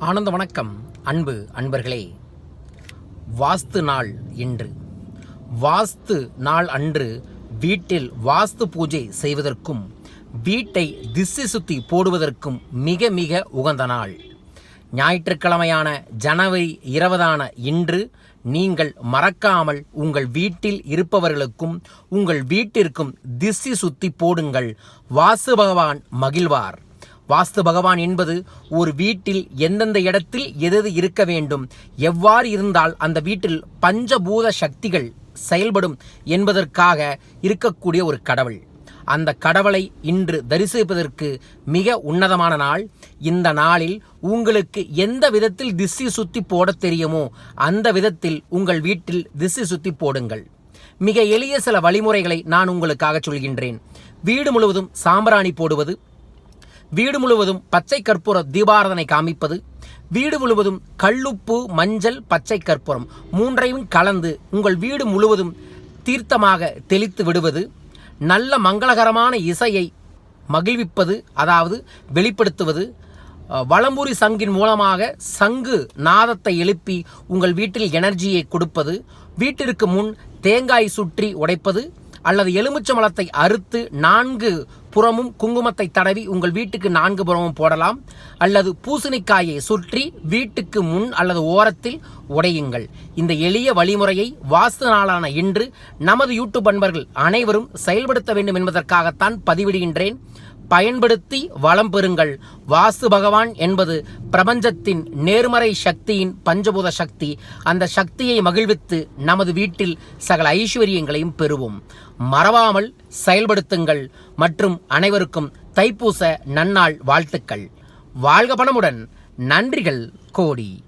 ஆனந்த வணக்கம் அன்பு அன்பர்களே. வாஸ்து நாள் இன்று. வாஸ்து நாள் அன்று வீட்டில் வாஸ்து பூஜை செய்வதற்கும் வீட்டை திசை சுத்தி போடுவதற்கும் மிக மிக உகந்த நாள். ஞாயிற்றுக்கிழமையான ஜனவரி இருபதான இன்று நீங்கள் மறக்காமல் உங்கள் வீட்டில் இருப்பவர்களுக்கும் உங்கள் வீட்டிற்கும் திசை சுத்தி போடுங்கள். வாசு பகவான் மகிழ்வார். வாஸ்து பகவான் என்பது ஒரு வீட்டில் எந்தெந்த இடத்தில் எது இருக்க வேண்டும் எவ்வாறு இருந்தால் அந்த வீட்டில் பஞ்சபூத சக்திகள் செயல்படும் என்பதற்காக இருக்கக்கூடிய ஒரு கடவுள். அந்த கடவுளை இன்று தரிசிப்பதற்கு மிக உன்னதமான நாள். இந்த நாளில் உங்களுக்கு எந்த விதத்தில் திசை சுத்தி போட தெரியுமோ அந்த விதத்தில் உங்கள் வீட்டில் திசை சுத்தி போடுங்கள். மிக எளிய சில வழிமுறைகளை நான் உங்களுக்காக சொல்கின்றேன். வீடு முழுவதும் சாம்பிராணி போடுவது வீடு முழுவதும் பச்சை கற்பூர தீபாரதனை காமிப்பது வீடு முழுவதும் கல்லுப்பு மஞ்சள் பச்சை கற்பூரம் மூன்றையும் கலந்து உங்கள் வீடு முழுவதும் தீர்த்தமாக தெளித்து விடுவது நல்ல மங்களகரமான இசையை மகிழ்விப்பது அதாவது வெளிப்படுத்துவது வளம்புரி சங்கின் மூலமாக சங்கு நாதத்தை எழுப்பி உங்கள் வீட்டில் எனர்ஜியை கொடுப்பது வீட்டிற்கு முன் தேங்காய் சுற்றி உடைப்பது அல்லது எலுமிச்சம்பழத்தை அறுத்து நான்கு புறமும் குங்குமத்தை தடவி உங்கள் வீட்டுக்கு நான்கு புறமும் போடலாம். அல்லது பூசணிக்காயை சுற்றி வீட்டுக்கு முன் அல்லது ஓரத்தில் உடையுங்கள். இந்த எளிய வழிமுறையை வாஸ்து நாளான இன்று நமது யூடியூப் அன்பர்கள் அனைவரும் செயல்படுத்த வேண்டும் என்பதற்காகத்தான் பதிவிடுகின்றேன். பயன்படுத்தி வளம் பெறுங்கள். வாசு பகவான் என்பது பிரபஞ்சத்தின் நேர்மறை சக்தியின் பஞ்சபூத சக்தி. அந்த சக்தியை மகிழ்வித்து நமது வீட்டில் சகல ஐஸ்வர்யங்களையும் பெறுவோம். மறவாமல் செயல்படுத்துங்கள். மற்றும் அனைவருக்கும் தைப்பூச நன்னாள் வாழ்த்துக்கள். வாழ்க பணமுடன். நன்றிகள். கோடி.